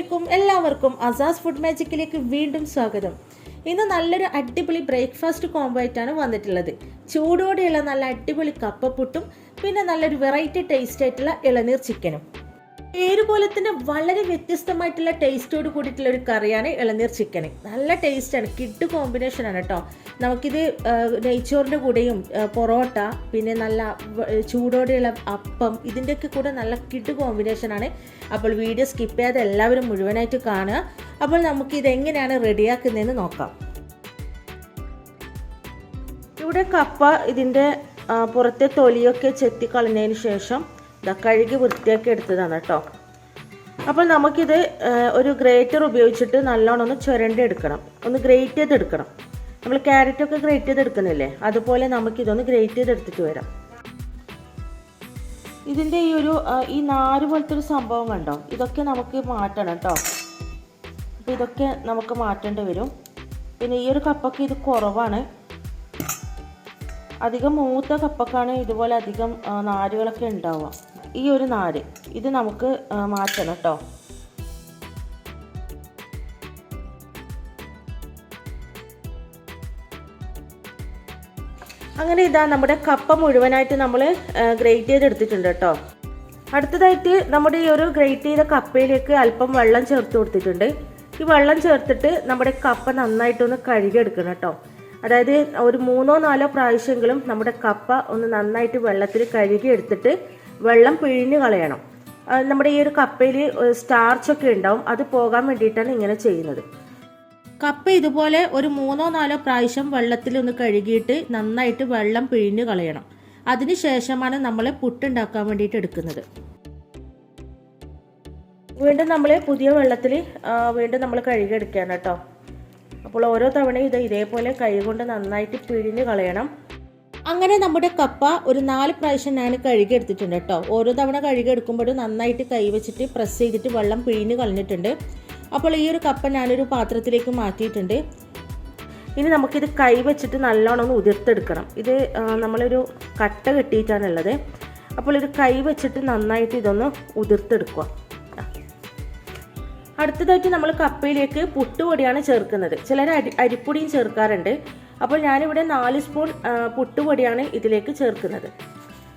അലൈക്കും എല്ലാവർക്കും അസാസ് ഫുഡ് മാജിക്കിലേക്ക് വീണ്ടും സ്വാഗതം. ഇന്ന് നല്ലൊരു അടിപൊളി ബ്രേക്ക്ഫാസ്റ്റ് കോംബോ ആയിട്ടാണ് വന്നിട്ടുള്ളത്. ചൂടോടെയുള്ള നല്ല അടിപൊളി കപ്പപ്പുട്ടും പിന്നെ നല്ലൊരു വെറൈറ്റി ടേസ്റ്റ് ആയിട്ടുള്ള ഇളനീർ ചിക്കനും പേര് പോലെ തന്നെ വളരെ വ്യത്യസ്തമായിട്ടുള്ള ടേസ്റ്റോട് കൂടിയിട്ടുള്ള ഒരു കറിയാണ് ഇളനീർ ചിക്കൻ നല്ല ടേസ്റ്റാണ് കിഡ് കോമ്പിനേഷനാണ് കേട്ടോ നമുക്കിത് നെയ്ച്ചോറിന്റെ കൂടെയും പൊറോട്ട പിന്നെ നല്ല ചൂടോടെയുള്ള അപ്പം ഇതിന്റെയൊക്കെ കൂടെ നല്ല കിഡ് കോമ്പിനേഷനാണ് അപ്പോൾ വീഡിയോ സ്കിപ്പ് ചെയ്യാതെ എല്ലാവരും മുഴുവനായിട്ട് കാണുക. അപ്പോൾ നമുക്ക് ഇത് എങ്ങനെയാണ് റെഡിയാക്കുന്നതെന്ന് നോക്കാം. ഇവിടെ കപ്പ ഇതിന്റെ പുറത്തെ തൊലിയൊക്കെ ചെത്തിക്കളഞ്ഞതിന് ശേഷം ഇതാ കഴുകി വൃത്തിയാക്കി എടുത്തതാണ് കേട്ടോ. അപ്പോൾ നമുക്കിത് ഒരു ഗ്രേറ്റർ ഉപയോഗിച്ചിട്ട് നല്ലോണം ഒന്ന് ചുരണ്ടി എടുക്കണം. ഒന്ന് ഗ്രേറ്റ് ചെയ്തെടുക്കണം നമ്മൾ ക്യാരറ്റൊക്കെ ഗ്രേറ്റ് ചെയ്തെടുക്കുന്നില്ലേ അതുപോലെ നമുക്കിതൊന്ന് ഗ്രേറ്റ് ചെയ്തെടുത്തിട്ട് വരാം. ഇതിന്റെ ഈ ഒരു ഈ നാര് പോലത്തെ ഒരു സംഭവം കണ്ടോ? ഇതൊക്കെ നമുക്ക് മാറ്റണം കേട്ടോ. അപ്പോൾ ഇതൊക്കെ നമുക്ക് മാറ്റേണ്ടി വരും. പിന്നെ ഈ ഒരു കപ്പൊക്കെ ഇത് കുറവാണ്. അധികം മൂത്ത കപ്പക്കാണ് ഇതുപോലെ അധികം നാരുകളൊക്കെ ഉണ്ടാവുക. ഈ ഒരു നാര് ഇത് നമുക്ക് മാറ്റണം കേട്ടോ അങ്ങനെ ഇതാ നമ്മുടെ കപ്പ മുഴുവനായിട്ട് നമ്മൾ ഗ്രേറ്റ് ചെയ്തെടുത്തിട്ടുണ്ട് കേട്ടോ അടുത്തതായിട്ട് നമ്മുടെ ഈ ഒരു ഗ്രേറ്റ് ചെയ്ത കപ്പയിലേക്ക് അല്പം വെള്ളം ചേർത്ത് കൊടുത്തിട്ടുണ്ട്. ഈ വെള്ളം ചേർത്തിട്ട് നമ്മുടെ കപ്പ നന്നായിട്ടൊന്ന് കഴുകിയെടുക്കണം കേട്ടോ അതായത് ഒരു മൂന്നോ നാലോ പ്രാവശ്യമെങ്കിലും നമ്മുടെ കപ്പ ഒന്ന് നന്നായിട്ട് വെള്ളത്തിൽ കഴുകി എടുത്തിട്ട് വെള്ളം പിഴിഞ്ഞ് കളയണം. നമ്മുടെ ഈ ഒരു കപ്പയിൽ സ്റ്റാർച്ചൊക്കെ ഉണ്ടാവും. അത് പോകാൻ വേണ്ടിയിട്ടാണ് ഇങ്ങനെ ചെയ്യുന്നത്. കപ്പ ഇതുപോലെ ഒരു മൂന്നോ നാലോ പ്രാവശ്യം വെള്ളത്തിൽ ഒന്ന് കഴുകിയിട്ട് നന്നായിട്ട് വെള്ളം പിഴിഞ്ഞ് കളയണം. അതിനുശേഷമാണ് നമ്മൾ പുട്ടുണ്ടാക്കാൻ വേണ്ടിയിട്ട് എടുക്കുന്നത്. വീണ്ടും നമ്മൾ പുതിയ വെള്ളത്തിൽ വീണ്ടും നമ്മൾ കഴുകിയെടുക്കുകയാണ് കേട്ടോ. അപ്പോൾ ഓരോ തവണയും ഇത് ഇതേപോലെ കൈകൊണ്ട് നന്നായിട്ട് പിഴിഞ്ഞ് കളയണം. അങ്ങനെ നമ്മുടെ കപ്പ ഒരു നാല് പ്രാവശ്യം ഞാൻ കഴുകിയെടുത്തിട്ടുണ്ട് കേട്ടോ. ഓരോ തവണ കഴുകിയെടുക്കുമ്പോഴും നന്നായിട്ട് കൈവച്ചിട്ട് പ്രസ് ചെയ്തിട്ട് വെള്ളം പിഴിഞ്ഞ് കളഞ്ഞിട്ടുണ്ട്. അപ്പോൾ ഈ ഒരു കപ്പ ഞാനൊരു പാത്രത്തിലേക്ക് മാറ്റിയിട്ടുണ്ട്. ഇനി നമുക്കിത് കൈവച്ചിട്ട് നല്ലോണം ഒന്ന് ഉതിർത്തെടുക്കണം. ഇത് നമ്മളൊരു കട്ട കെട്ടിയിട്ടാണുള്ളത് അപ്പോൾ ഇത് കൈ വെച്ചിട്ട് നന്നായിട്ട് ഇതൊന്ന് ഉതിർത്തെടുക്കുക. അടുത്തതായിട്ട് നമ്മൾ കപ്പയിലേക്ക് പുട്ടുപൊടിയാണ് ചേർക്കുന്നത്. ചിലർ അരി അരിപ്പൊടിയും ചേർക്കാറുണ്ട്. അപ്പോൾ ഞാനിവിടെ നാല് സ്പൂൺ പുട്ടുപൊടിയാണ് ഇതിലേക്ക് ചേർക്കുന്നത്.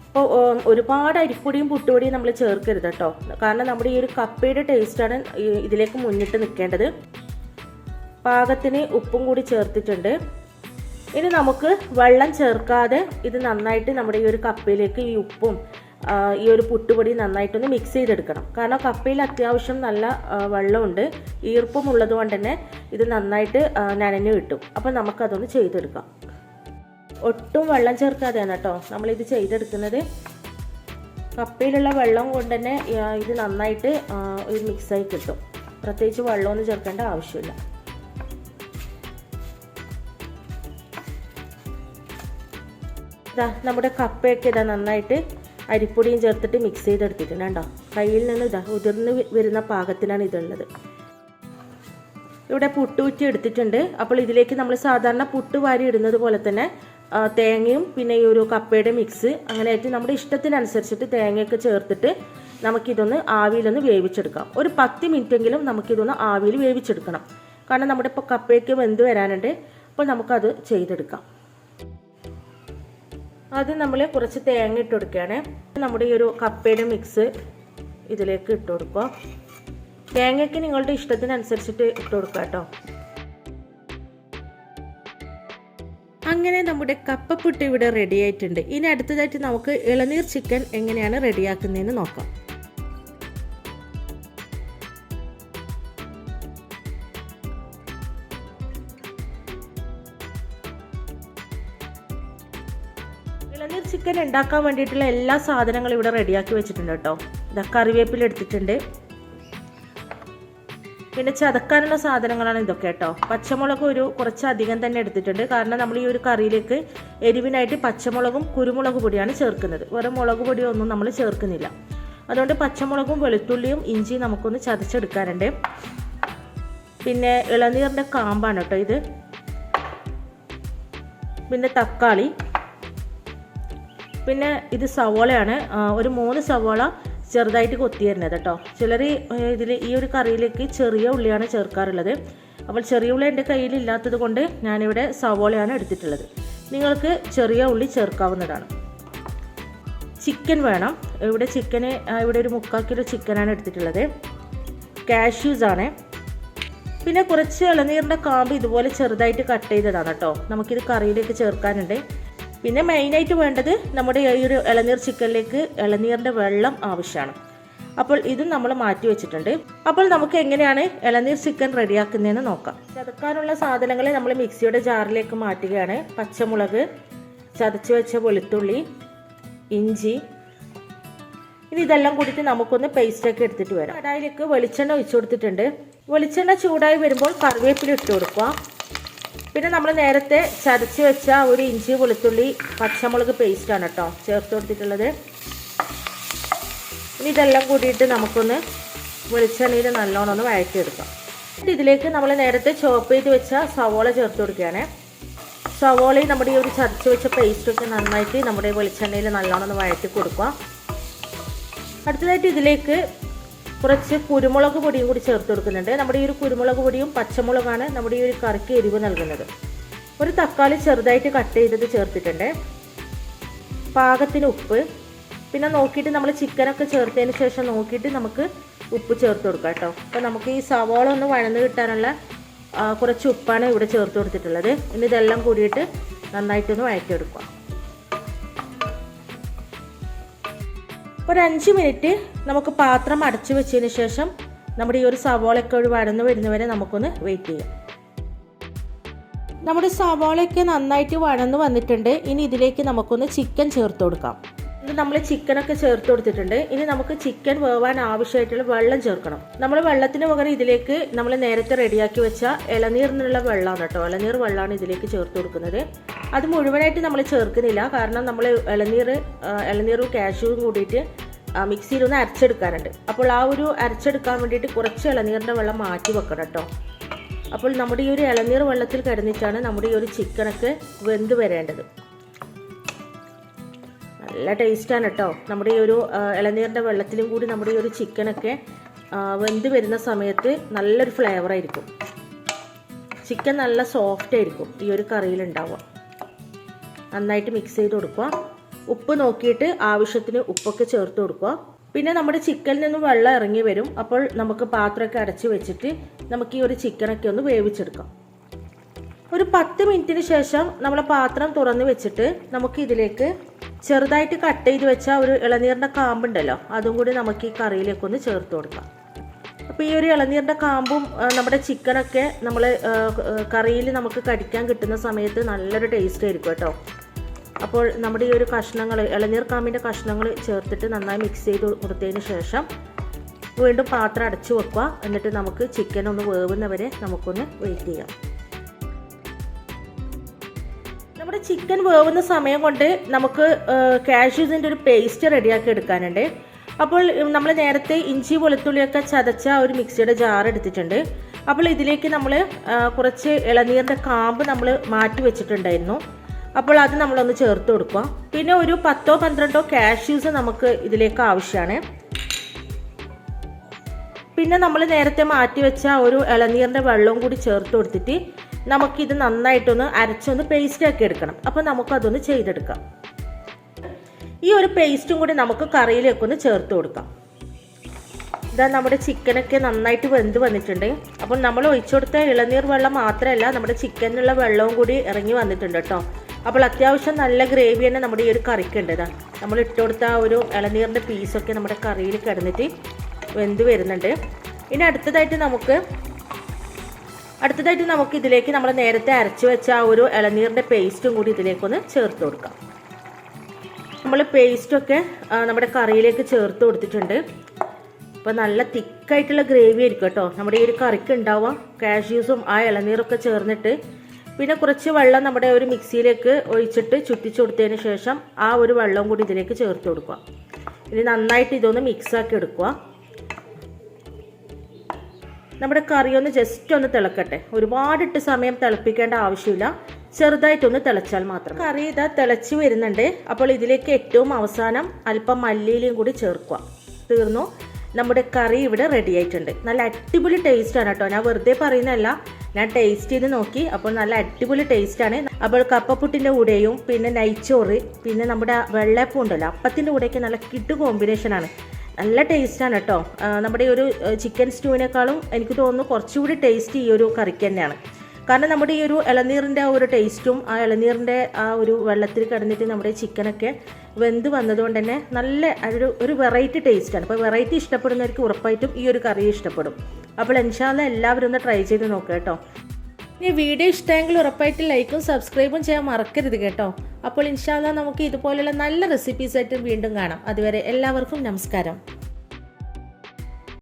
അപ്പോൾ ഒരുപാട് അരിപ്പൊടിയും പുട്ടുപൊടിയും നമ്മൾ ചേർക്കരുത് കേട്ടോ. കാരണം നമ്മുടെ ഈ ഒരു കപ്പയുടെ ടേസ്റ്റാണ് ഇതിലേക്ക് മുന്നിട്ട് നിൽക്കേണ്ടത്. പാകത്തിന് ഉപ്പും കൂടി ചേർത്തിട്ടുണ്ട്. ഇനി നമുക്ക് വെള്ളം ചേർക്കാതെ ഇത് നന്നായിട്ട് നമ്മുടെ ഈ ഒരു കപ്പയിലേക്ക് ഈ ഉപ്പും ഈ ഒരു പുട്ടുപൊടി നന്നായിട്ടൊന്ന് മിക്സ് ചെയ്തെടുക്കണം. കാരണം കപ്പയിൽ അത്യാവശ്യം നല്ല വെള്ളമുണ്ട്. ഈർപ്പം ഉള്ളത് കൊണ്ട് തന്നെ ഇത് നന്നായിട്ട് നനഞ്ഞു കിട്ടും. അപ്പോൾ നമുക്കതൊന്ന് ചെയ്തെടുക്കാം. ഒട്ടും വെള്ളം ചേർക്കാതെയാണ് കേട്ടോ നമ്മളിത് ചെയ്തെടുക്കുന്നത്. കപ്പയിലുള്ള വെള്ളം കൊണ്ട് തന്നെ ഇത് നന്നായിട്ട് ഒരു മിക്സായി കിട്ടും. പ്രത്യേകിച്ച് വെള്ളമൊന്നും ചേർക്കേണ്ട ആവശ്യമില്ല. നമ്മുടെ കപ്പയൊക്കെ ഇതാ നന്നായിട്ട് അരിപ്പൊടിയും ചേർത്തിട്ട് മിക്സ് ചെയ്തെടുത്തിട്ടുണ്ട് കേട്ടോ. കയ്യിൽ നിന്ന് ഇതാ ഉതിർന്ന് വരുന്ന പാകത്തിനാണ് ഇതുള്ളത്. ഇവിടെ പുട്ടുകുറ്റി എടുത്തിട്ടുണ്ട്. അപ്പോൾ ഇതിലേക്ക് നമ്മൾ സാധാരണ പുട്ട് വാരി ഇടുന്നത് പോലെ തന്നെ തേങ്ങയും പിന്നെ ഈ ഒരു കപ്പയുടെ മിക്സ് അങ്ങനെ ആയിട്ട് നമ്മുടെ ഇഷ്ടത്തിനനുസരിച്ചിട്ട് തേങ്ങയൊക്കെ ചേർത്തിട്ട് നമുക്കിതൊന്ന് ആവിയിലൊന്ന് വേവിച്ചെടുക്കാം. ഒരു പത്ത് മിനിറ്റെങ്കിലും നമുക്കിതൊന്ന് ആവിയിൽ വേവിച്ചെടുക്കണം. കാരണം നമ്മുടെ ഇപ്പോൾ കപ്പയൊക്കെ വെന്ത് വരാനുണ്ട്. അപ്പോൾ നമുക്കത് ചെയ്തെടുക്കാം. ആദ്യം നമ്മൾ കുറച്ച് തേങ്ങ ഇട്ട് കൊടുക്കുകയാണ്. നമ്മുടെ ഈ ഒരു കപ്പയുടെ മിക്സ് ഇതിലേക്ക് ഇട്ട് കൊടുക്കുക. തേങ്ങയ്ക്ക് നിങ്ങളുടെ ഇഷ്ടത്തിനനുസരിച്ചിട്ട് ഇട്ട് കൊടുക്കുക കേട്ടോ. അങ്ങനെ നമ്മുടെ കപ്പപ്പുട്ട് ഇവിടെ റെഡി ആയിട്ടുണ്ട്. ഇനി അടുത്തതായിട്ട് നമുക്ക് ഇളനീർ ചിക്കൻ എങ്ങനെയാണ് റെഡിയാക്കുന്നതെന്ന് നോക്കാം. ഇളനീർ ചിക്കൻ ഉണ്ടാക്കാൻ വേണ്ടിയിട്ടുള്ള എല്ലാ സാധനങ്ങളും ഇവിടെ റെഡിയാക്കി വെച്ചിട്ടുണ്ട് കേട്ടോ. ഇതാ കറിവേപ്പില എടുത്തിട്ടുണ്ട്. പിന്നെ ചതക്കാനുള്ള സാധനങ്ങളാണ് ഇതൊക്കെ കേട്ടോ. പച്ചമുളക് ഒരു കുറച്ച് അധികം തന്നെ എടുത്തിട്ടുണ്ട്. കാരണം നമ്മൾ ഈ ഒരു കറിയിലേക്ക് എരിവിനായിട്ട് പച്ചമുളകും കുരുമുളക് പൊടിയാണ് ചേർക്കുന്നത്. വേറെ മുളക് പൊടിയോ ഒന്നും നമ്മൾ ചേർക്കുന്നില്ല. അതുകൊണ്ട് പച്ചമുളകും വെളുത്തുള്ളിയും ഇഞ്ചിയും നമുക്കൊന്ന് ചതച്ചെടുക്കാനുണ്ട്. പിന്നെ ഇളനീറിന്റെ കാമ്പാണ് കേട്ടോ ഇത്. പിന്നെ തക്കാളി. പിന്നെ ഇത് സവോളയാണ്. ഒരു മൂന്ന് സവോള ചെറുതായിട്ട് കൊത്തി തരുന്നത് കേട്ടോ. ചിലർ ഇതിൽ ഈ ഒരു കറിയിലേക്ക് ചെറിയ ഉള്ളിയാണ് ചേർക്കാറുള്ളത്. അപ്പോൾ ചെറിയ ഉള്ളി എന്റെ കയ്യിൽ ഇല്ലാത്തത് കൊണ്ട് ഞാനിവിടെ സവോളയാണ് എടുത്തിട്ടുള്ളത്. നിങ്ങൾക്ക് ചെറിയ ഉള്ളി ചേർക്കാവുന്നതാണ്. ചിക്കൻ വേണം. ഇവിടെ ചിക്കന് ഇവിടെ ഒരു മുക്കാൽ കിലോ ചിക്കനാണ് എടുത്തിട്ടുള്ളത്. കാഷ്യൂസ് ആണ്. പിന്നെ കുറച്ച് ഇളനീരിന്റെ കാമ്പ് ഇതുപോലെ ചെറുതായിട്ട് കട്ട് ചെയ്തതാണ് കേട്ടോ. നമുക്കിത് കറിയിലേക്ക് ചേർക്കാനുണ്ട്. പിന്നെ മെയിനായിട്ട് വേണ്ടത് നമ്മുടെ ഈ ഒരു ഇളനീർ ചിക്കനിലേക്ക് ഇളനീറിന്റെ വെള്ളം ആവശ്യമാണ്. അപ്പോൾ ഇതും നമ്മൾ മാറ്റി വെച്ചിട്ടുണ്ട്. അപ്പോൾ നമുക്ക് എങ്ങനെയാണ് ഇളനീർ ചിക്കൻ റെഡിയാക്കുന്നതെന്ന് നോക്കാം. ചതക്കാനുള്ള സാധനങ്ങളെ നമ്മൾ മിക്സിയുടെ ജാറിലേക്ക് മാറ്റുകയാണ്. പച്ചമുളക് ചതച്ച് വെച്ച വെളുത്തുള്ളി ഇഞ്ചി. ഇനി ഇതെല്ലാം കൂടിയിട്ട് നമുക്കൊന്ന് പേസ്റ്റൊക്കെ എടുത്തിട്ട് വരാം. കടായിലേക്ക് വെളിച്ചെണ്ണ ഒഴിച്ചു കൊടുത്തിട്ടുണ്ട്. വെളിച്ചെണ്ണ ചൂടായി വരുമ്പോൾ കറിവേപ്പില ഇട്ട് കൊടുക്കുക. പിന്നെ നമ്മൾ നേരത്തെ ചതച്ച് വെച്ച ഒരു ഇഞ്ചി വെളുത്തുള്ളി പച്ചമുളക് പേസ്റ്റാണ് കേട്ടോ. ചേർത്ത് കൊടുത്തിട്ടുള്ളത്. ഇനി ഇതെല്ലാം കൂടിയിട്ട് നമുക്കൊന്ന് വെളിച്ചെണ്ണയിൽ നല്ലോണം ഒന്ന് വഴറ്റിയെടുക്കാം. എന്നിട്ട് ഇതിലേക്ക് നമ്മൾ നേരത്തെ ചോപ്പ് ചെയ്ത് വെച്ച സവോള ചേർത്ത് കൊടുക്കുകയാണ്. സവോളയും നമ്മുടെ ഈ ഒരു ചതച്ച് വെച്ച പേസ്റ്റൊക്കെ നന്നായിട്ട് നമ്മുടെ വെളിച്ചെണ്ണയിൽ നല്ലോണം ഒന്ന് വഴറ്റി കൊടുക്കുക അടുത്തതായിട്ട് ഇതിലേക്ക് കുറച്ച് കുരുമുളക് പൊടിയും കൂടി ചേർത്ത് കൊടുക്കുന്നുണ്ട്. നമ്മുടെ ഈ ഒരു കുരുമുളക് പൊടിയും പച്ചമുളകാണ് നമ്മുടെ ഈ ഒരു കറിക്ക് എരിവ് നൽകുന്നത്. ഒരു തക്കാളി ചെറുതായിട്ട് കട്ട് ചെയ്തത് ചേർത്തിട്ടുണ്ട്. പാകത്തിന് ഉപ്പ്. പിന്നെ നോക്കിയിട്ട് നമ്മൾ ചിക്കനൊക്കെ ചേർത്തതിന് ശേഷം നോക്കിയിട്ട് നമുക്ക് ഉപ്പ് ചേർത്ത് കൊടുക്കാം കേട്ടോ. അപ്പോൾ നമുക്ക് ഈ സവാള ഒന്ന് വഴന്ന് കിട്ടാനുള്ള കുറച്ച് ഉപ്പാണ് ഇവിടെ ചേർത്ത് കൊടുത്തിട്ടുള്ളത്. ഇനി ഇതെല്ലാം കൂടിയിട്ട് നന്നായിട്ടൊന്ന് വഴറ്റിയെടുക്കാം. ഒരു അഞ്ച് മിനിറ്റ് നമുക്ക് പാത്രം അടച്ചു വെച്ചതിന് ശേഷം നമ്മുടെ ഈ ഒരു സവാളയൊക്കെ ഒരു വഴന്ന് വരുന്നവരെ നമുക്കൊന്ന് വെയിറ്റ് ചെയ്യാം. നമ്മുടെ സവാളയൊക്കെ നന്നായിട്ട് വഴന്ന് വന്നിട്ടുണ്ട്. ഇനി ഇതിലേക്ക് നമുക്കൊന്ന് ചിക്കൻ ചേർത്ത് കൊടുക്കാം. ഇത് നമ്മൾ ചിക്കനൊക്കെ ചേർത്ത് കൊടുത്തിട്ടുണ്ട്. ഇനി നമുക്ക് ചിക്കൻ വേവാൻ ആവശ്യമായിട്ടുള്ള വെള്ളം ചേർക്കണം. നമ്മൾ വെള്ളത്തിന് പകരം ഇതിലേക്ക് നമ്മൾ നേരത്തെ റെഡിയാക്കി വെച്ച ഇളനീറിനുള്ള വെള്ളമാണ് കേട്ടോ. ഇളനീർ വെള്ളമാണ് ഇതിലേക്ക് ചേർത്ത് കൊടുക്കുന്നത്. അത് മുഴുവനായിട്ട് നമ്മൾ ചേർക്കുന്നില്ല. കാരണം നമ്മൾ ഇളനീർ ഇളനീറും കാഷ്യൂവും കൂടിയിട്ട് മിക്സിയിൽ ഒന്ന് അരച്ചെടുക്കാനുണ്ട്. അപ്പോൾ ആ ഒരു അരച്ചെടുക്കാൻ വേണ്ടിയിട്ട് കുറച്ച് ഇളനീറിന്റെ വെള്ളം മാറ്റി വെക്കണം കേട്ടോ. അപ്പോൾ നമ്മുടെ ഈ ഒരു ഇളനീർ വെള്ളത്തിൽ കിടന്നിട്ടാണ് നമ്മുടെ ഈ ഒരു ചിക്കനൊക്കെ വെന്ത് വരേണ്ടത്. നല്ല ടേസ്റ്റാണ് കേട്ടോ നമ്മുടെ ഈ ഒരു ഇളനീരിന്റെ വെള്ളത്തിലും കൂടി നമ്മുടെ ഈ ഒരു ചിക്കനൊക്കെ വെന്ത് വരുന്ന സമയത്ത് നല്ലൊരു ഫ്ലേവർ ആയിരിക്കും. ചിക്കൻ നല്ല സോഫ്റ്റ് ആയിരിക്കും ഈ ഒരു കറിയിൽ ഉണ്ടാവുക. നന്നായിട്ട് മിക്സ് ചെയ്ത് കൊടുക്കുക. ഉപ്പ് നോക്കിയിട്ട് ആവശ്യത്തിന് ഉപ്പൊക്കെ ചേർത്ത് കൊടുക്കുക. പിന്നെ നമ്മുടെ ചിക്കനിൽ നിന്ന് വെള്ളം ഇറങ്ങി വരും. അപ്പോൾ നമുക്ക് പാത്രമൊക്കെ അടച്ച് വെച്ചിട്ട് നമുക്ക് ഈ ഒരു ചിക്കനൊക്കെ ഒന്ന് വേവിച്ചെടുക്കാം. ഒരു പത്ത് മിനിറ്റിന് ശേഷം നമ്മൾ പാത്രം തുറന്ന് വെച്ചിട്ട് നമുക്ക് ഇതിലേക്ക് ചെറുതായിട്ട് കട്ട് ചെയ്ത് വെച്ച ഒരു ഇളനീറിന്റെ കാമ്പുണ്ടല്ലോ അതും കൂടി നമുക്ക് ഈ കറിയിലേക്ക് ഒന്ന് ചേർത്ത് കൊടുക്കാം. അപ്പോൾ ഈ ഒരു ഇളനീറിന്റെ കാമ്പും നമ്മുടെ ചിക്കനൊക്കെ നമ്മൾ കറിയിൽ നമുക്ക് കടിക്കാൻ കിട്ടുന്ന സമയത്ത് നല്ലൊരു ടേസ്റ്റ് ആയിരിക്കും കേട്ടോ. അപ്പോൾ നമ്മുടെ ഈ ഒരു കഷ്ണങ്ങൾ ഇളനീർ കാമ്പിന്റെ കഷ്ണങ്ങൾ ചേർത്തിട്ട് നന്നായി മിക്സ് ചെയ്ത് കൊടുത്തതിന് ശേഷം വീണ്ടും പാത്രം അടച്ചു വെക്കുക. എന്നിട്ട് നമുക്ക് ചിക്കൻ ഒന്ന് വേവുന്നവരെ നമുക്കൊന്ന് വെയിറ്റ് ചെയ്യാം. നമ്മുടെ ചിക്കൻ വേവുന്ന സമയം കൊണ്ട് നമുക്ക് കാഷ്യൂസിന്റെ ഒരു പേസ്റ്റ് റെഡിയാക്കി എടുക്കാനുണ്ട്. അപ്പോൾ നമ്മൾ നേരത്തെ ഇഞ്ചി വെളുത്തുള്ളിയൊക്കെ ചതച്ച ഒരു മിക്സിയുടെ ജാർ എടുത്തിട്ടുണ്ട്. അപ്പോൾ ഇതിലേക്ക് നമ്മൾ കുറച്ച് ഇളനീറിന്റെ കാമ്പ് നമ്മൾ മാറ്റി വെച്ചിട്ടുണ്ടായിരുന്നു. അപ്പോൾ അത് നമ്മളൊന്ന് ചേർത്ത് കൊടുക്കുക. പിന്നെ ഒരു പത്തോ പന്ത്രണ്ടോ കാഷ്യൂസ് നമുക്ക് ഇതിലേക്ക് ആവശ്യമാണ് പിന്നെ നമ്മൾ നേരത്തെ മാറ്റി വെച്ച ഒരു ഇളനീറിന്റെ വെള്ളവും കൂടി ചേർത്ത് കൊടുത്തിട്ട് നമുക്കിത് നന്നായിട്ടൊന്ന് അരച്ചൊന്ന് പേസ്റ്റ് ആക്കി എടുക്കണം. അപ്പോൾ നമുക്കതൊന്ന് ചെയ്തെടുക്കാം. ഈ ഒരു പേസ്റ്റും കൂടി നമുക്ക് കറിയിലേക്കൊന്ന് ചേർത്ത് കൊടുക്കാം. ഇതാ നമ്മുടെ ചിക്കനൊക്കെ നന്നായിട്ട് വെന്ത് വന്നിട്ടുണ്ട്. അപ്പം നമ്മൾ ഒഴിച്ചു കൊടുത്ത ഇളനീർ വെള്ളം മാത്രമല്ല നമ്മുടെ ചിക്കനിലുള്ള വെള്ളവും കൂടി ഇറങ്ങി വന്നിട്ടുണ്ട് കേട്ടോ. അപ്പോൾ അത്യാവശ്യം നല്ല ഗ്രേവി തന്നെ നമ്മുടെ ഈ ഒരു കറിക്കുണ്ട് ഇതാ നമ്മൾ ഇട്ട് കൊടുത്ത ആ ഒരു ഇളനീറിന്റെ പീസൊക്കെ നമ്മുടെ കറിയിൽ കിടന്നിട്ട് വെന്ത് വരുന്നുണ്ട്. ഇനി അടുത്തതായിട്ട് നമുക്ക് അടുത്തതായിട്ട് നമുക്ക് ഇതിലേക്ക് നമ്മൾ നേരത്തെ അരച്ച് വെച്ച ആ ഒരു ഇളനീറിന്റെ പേസ്റ്റും കൂടി ഇതിലേക്കൊന്ന് ചേർത്ത് കൊടുക്കാം. നമ്മൾ പേസ്റ്റൊക്കെ നമ്മുടെ കറിയിലേക്ക് ചേർത്ത് കൊടുത്തിട്ടുണ്ട്. അപ്പോൾ നല്ല തിക്കായിട്ടുള്ള ഗ്രേവി ആയിരിക്കും കേട്ടോ. നമ്മുടെ ഈ ഒരു കറിക്ക് ഉണ്ടാവുക. കാഷ്യൂസും ആ ഇളനീറൊക്കെ ചേർന്നിട്ട് പിന്നെ കുറച്ച് വെള്ളം നമ്മുടെ ഒരു മിക്സിയിലേക്ക് ഒഴിച്ചിട്ട് ചുറ്റിച്ചു കൊടുത്തതിന് ശേഷം ആ ഒരു വെള്ളം കൂടി ഇതിലേക്ക് ചേർത്ത് കൊടുക്കുക. ഇനി നന്നായിട്ട് ഇതൊന്ന് മിക്സാക്കി എടുക്കുക. നമ്മുടെ കറി ഒന്ന് ജസ്റ്റ് ഒന്ന് തിളക്കട്ടെ. ഒരുപാടിട്ട് സമയം തിളപ്പിക്കേണ്ട ആവശ്യമില്ല. ചെറുതായിട്ടൊന്ന് തിളച്ചാൽ മാത്രം കറി ഇതാ തിളച്ച് വരുന്നുണ്ട്. അപ്പോൾ ഇതിലേക്ക് ഏറ്റവും അവസാനം അല്പം മല്ലിയിലയും കൂടി ചേർക്കുക. തീർന്നു. നമ്മുടെ കറി ഇവിടെ റെഡി ആയിട്ടുണ്ട്. നല്ല അടിപൊളി ടേസ്റ്റാണ് കേട്ടോ. ഞാൻ വെറുതെ പറയുന്നതല്ല. ഞാൻ ടേസ്റ്റ് ചെയ്ത് നോക്കി. അപ്പോൾ നല്ല അടിപൊളി ടേസ്റ്റാണ് അപ്പോൾ കപ്പപ്പുട്ടിന്റെ കൂടെയും പിന്നെ നെയ്ച്ചോറ് പിന്നെ നമ്മുടെ വെള്ളയപ്പം ഉണ്ടല്ലോ. അപ്പത്തിന്റെ കൂടെയൊക്കെ നല്ല കിട്ടു കോമ്പിനേഷനാണ് നല്ല ടേസ്റ്റാണ് കേട്ടോ. നമ്മുടെ ഒരു ചിക്കൻ സ്റ്റൂവിനേക്കാളും എനിക്ക് തോന്നുന്നു കുറച്ചുകൂടി ടേസ്റ്റ് ഈ ഒരു കറിക്ക് തന്നെയാണ്. കാരണം നമ്മുടെ ഈ ഒരു ഇളനീറിന്റെ ആ ഒരു ടേസ്റ്റും ആ ഇളനീറിന്റെ ആ ഒരു വെള്ളത്തിൽ കിടന്നിട്ട് നമ്മുടെ ചിക്കനൊക്കെ വെന്ത് വന്നതുകൊണ്ട് തന്നെ നല്ല ഒരു ഒരു വെറൈറ്റി ടേസ്റ്റാണ് അപ്പോൾ വെറൈറ്റി ഇഷ്ടപ്പെടുന്നവർക്ക് ഉറപ്പായിട്ടും ഈ ഒരു കറി ഇഷ്ടപ്പെടും. അപ്പോൾ എൻഷാല്ല എല്ലാവരും ഒന്ന് ട്രൈ ചെയ്ത് നോക്കാം കേട്ടോ. ഇനി വീഡിയോ ഇഷ്ടമെങ്കിൽ ഉറപ്പായിട്ട് ലൈക്കും സബ്സ്ക്രൈബും ചെയ്യാൻ മറക്കരുത് കേട്ടോ. അപ്പോൾ ഇൻഷാല്ല നമുക്ക് ഇതുപോലെയുള്ള നല്ല റെസിപ്പീസായിട്ട് വീണ്ടും കാണാം. അതുവരെ എല്ലാവർക്കും നമസ്കാരം.